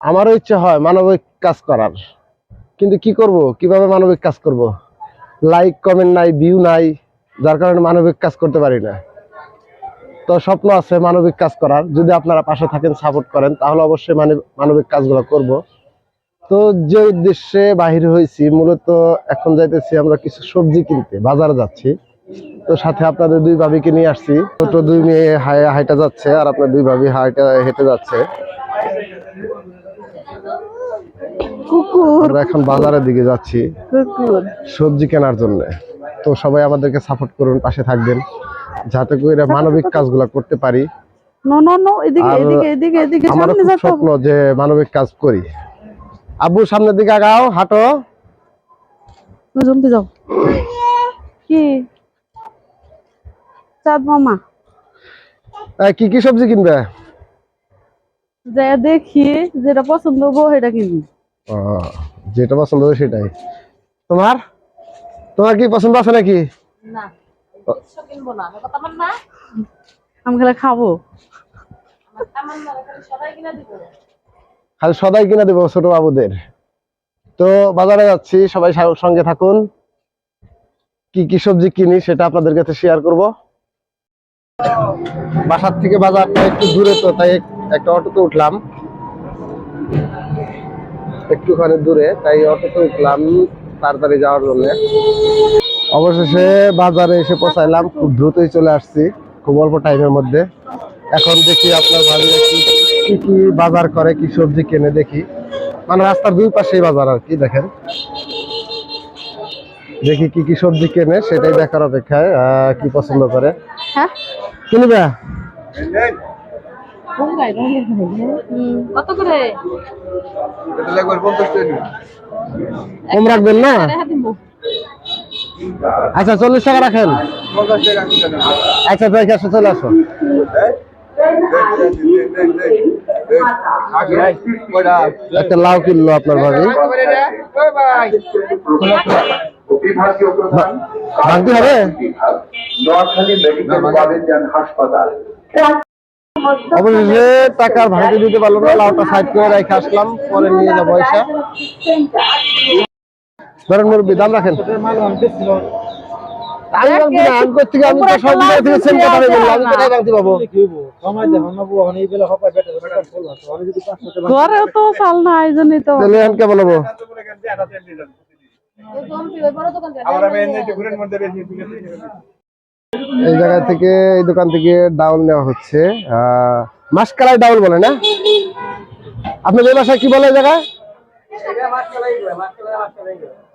আমারও ইচ্ছে হয় মানবিক কাজ করার। কিন্তু কি করব? কীভাবে মানবিক কাজ করব? লাইক কমেন্ট নাই ভিউ নাই, যার কারণে মানবিক কাজ করতে পারি না। তো স্বপ্ন আছে মানবিক কাজ করার। যদি আপনারা পাশে থাকেন সাপোর্ট করেন, তাহলে অবশ্যই মানব- মানবিক কাজগুলো করব। তো যে উদ্দেশ্যে বাহির হয়েছি, মূলত এখন যাইতেছি আমরা কিছু সবজি কিনতে, বাজারে যাচ্ছি। তো সাথে আপনাদের দুই ভাবিকে নিয়ে আসছি। ছোট দুই মেয়ে হাই- হাইটা যাচ্ছে, আর আপনার দুই ভাবি হাইটা হেঁটে যাচ্ছে। কুকুর। আমরা এখন বাজারের দিকে যাচ্ছি। কুকুর। সবজি কেনার জন্য। তো সবাই আমাদেরকে সাপোর্ট করুন পাশে থাকবেন। যাতে করে মানবিক কাজগুলো করতে পারি। নো নো নো এদিকে এদিকে এদিকে এদিকে সামনে যাও স্বপ্ন যে মানবিক কাজ করি। আব্বু সামনের দিকে আগাও হাঁটো। জলদি যাও। কি? চাঁদ মামা। কি কি সবজি কিনবে? যে দেখি যেটা পছন্দ হব সেটা কিনবি। যেটা পছন্দ হবে সেটাই। তোমার? তোমার কি পছন্দ আছে নাকি? না কিছু কিনবো না কথা আমার না। আমি খেলে খাব। আমার আমার না এখানে সবাই কিনা দিব। খালি সদাই কিনা দেবো ছোট বাবুদের। তো বাজারে যাচ্ছি সবাই সঙ্গে থাকুন। কি কি সবজি কিনি সেটা আপনাদের কাছে শেয়ার করব। বাসার থেকে বাজারটা একটু দূরে তো তাই একটা অটোতে উঠলাম। একটুখানি দূরে তাই অটোতে উঠলাম তাড়াতাড়ি যাওয়ার জন্য। অবশেষে বাজারে এসে পৌঁছাইলাম খুব দ্রুতই চলে আসছি খুব অল্প টাইমের মধ্যে। এখন দেখি আপনার ভাবিরা কি কি কি বাজার করে কি সবজি কেনে দেখি। মানে রাস্তার দুই পাশেই বাজার আর কি দেখেন। দেখি কি কি সবজি কেনে সেটাই দেখার অপেক্ষায় আহ, কি পছন্দ করে। হ্যাঁ কত করে কম রাখবেন না আচ্ছা চল্লিশ টাকা রাখেন। আচ্ছা দেখে আসো চলে আসো। একটা লাউ কিনলো আপনার ভাবি। ভাঙতে হবে? নোয়াখালী মেডিকেল কলেজ হাসপাতাল। অবশেষে টাকার ভাঙতে দিতে পারলাম না লাউটা সাইড করে রেখে আসলাম পরে নিয়ে যাব পয়সা ধরেন মুরব্বী দাম রাখেন আমি ভাঙছি আমি করছি কি, আমি তো সব জায়গা থেকে same কথা বললাম, আমি কোথায় ভাঙতে পাবো? ঘরেও তো চাল না এই জন্যই তো তাহলে এখন কেমন হব? এই জায়গা থেকে এই দোকান থেকে ডাউল নেওয়া হচ্ছে। মাসকালাই ডাউল বলে না? আপনাদের বাসায় কি বলে এই জায়গায়?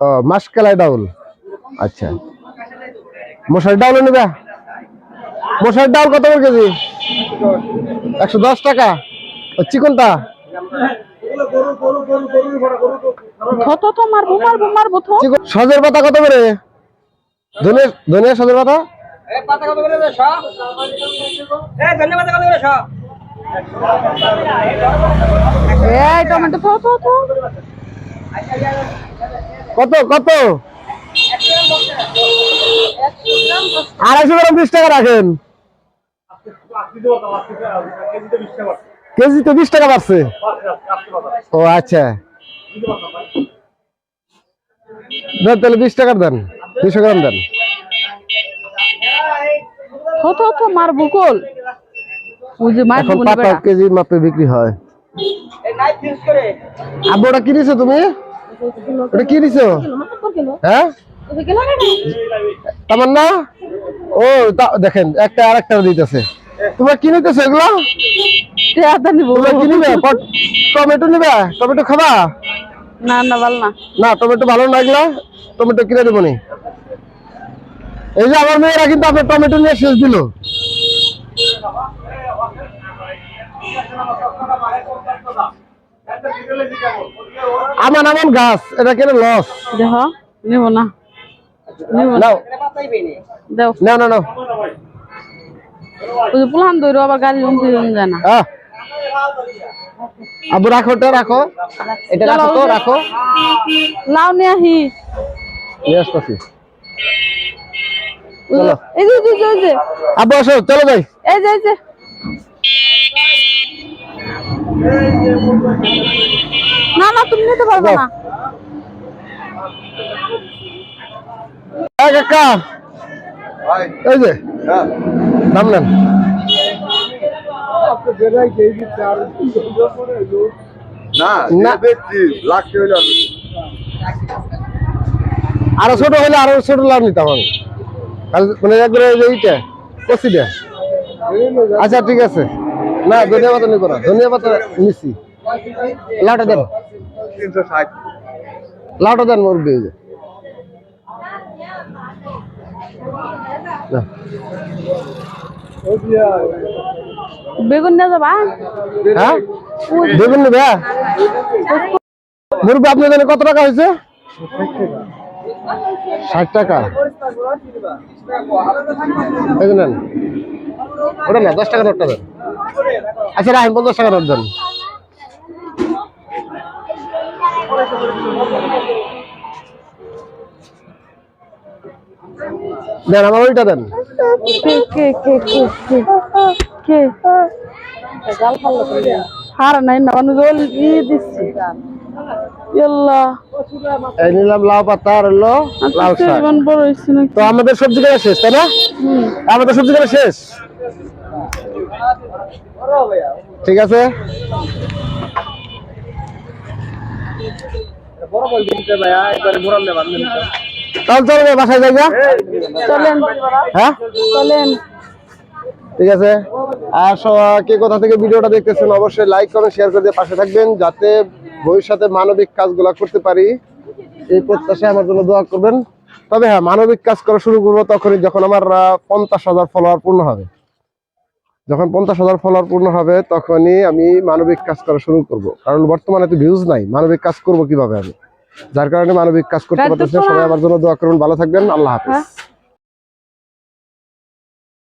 ও মাসকালাই ডাউল। আচ্ছা। মশার ডাউল নেবে? মশার ডাউল কত করে কেজি? একশো দশ টাকা। ও চিকনটা? সজের তো কত থো চিকন সজের পাতা? কত পাতা এই, টমেটো কত কত? আড়াইশো গ্রাম, বিশ টাকা রাখেন। কেজি তো বিশ টাকা বাড়ছে। ও আচ্ছা। তাহলে বিশ টাকার দেন, দুশো গ্রাম দেন। মারবো ওই যে এখন পাতা কেজি মাপে বিক্রি হয়। কি নিছো তুমি? ওটা কি নিছো হ্যাঁ? না ও দেখেন একটা আর একটা দিতেছে। তোমার কি নিতেছো এগুলো নিবো। কি নিবে? টমেটো নিবে? টমেটো খাবা? না না ভালো না। না টমেটো ভালো না এগুলো? টমেটো কিনে দেবো নি। এই যে আমার মেয়েরা কিন্তু আপনার টমেটো নিয়ে শেষ দিল আমান আমান গাছ এটা কেন লস নিব না না পুলান আবার গাড়ি যায় না আবু রাখো রাখো এটা রাখো তো রাখো লাউ নিয়ে আহি নিয়ে আসতেছি ওই যে- এই যে এই যে, আব্বু আসো চলো যাই। এই যে এই যে। না তুমি নিতে পারবে না। কাকা এই যে নাম না না। দেখছি লাগছে হইল আরও ছোট হলে আরও ছোট লাভ নিতাম আমি। কাল- মানে একবারে এইটা কচিটা আচ্ছা ঠিক আছে। না ধনিয়া পাতা নিব না ধনিয়া পাতা নিছি। লাউটা দেন। লাউটা দেন না। বেগুন নিয়ে যাবা হ্যাঁ? বেগুন নেবে মুরগি আপনার কত টাকা হয়েছে? ষাট টাকা। নেন। ওটা না, দশ টাকা নোটটা দেন। আচ্ছা রাখেন পঞ্চাশ টাকা নোট দেন। দেন, আমার ওইটা দেন। হার নাই না জল ই দিচ্ছি। নিলাম লাউ পাতা আর হলো লাল আচ্ছা শাক। জীবন বড় হয়েছে নাকি? তো আমাদের সবজি কেনা শেষ তাই না? আমাদের সবজি কেনা শেষ? ঠিক আছে? তাহলে চলবে বাসায় যাই? চলেন। হ্যাঁ? চলেন। ঠিক আছে। আর কে কোথা থেকে ভিডিওটা দেখতেছেন অবশ্যই লাইক কমেন্ট শেয়ার করে দিয়ে পাশে থাকবেন যাতে ভবিষ্যতে মানবিক কাজগুলো করতে পারি এই প্রত্যাশায় আমার জন্য দোয়া করবেন। তবে হ্যাঁ মানবিক কাজ করা শুরু করব তখনই যখন আমার পঞ্চাশ হাজার ফলোয়ার পূর্ণ হবে। যখন পঞ্চাশ হাজার ফলোয়ার পূর্ণ হবে তখনই আমি মানবিক কাজ করা শুরু করব। কারণ বর্তমানে তো ভিউজ নাই মানবিক কাজ করব কীভাবে আমি? যার কারণে মানবিক কাজ করতে রাত পারতেছি সবাই আমার জন্য দোয়া করুন। ভালো থাকবেন। আল্লাহ হাফিজ।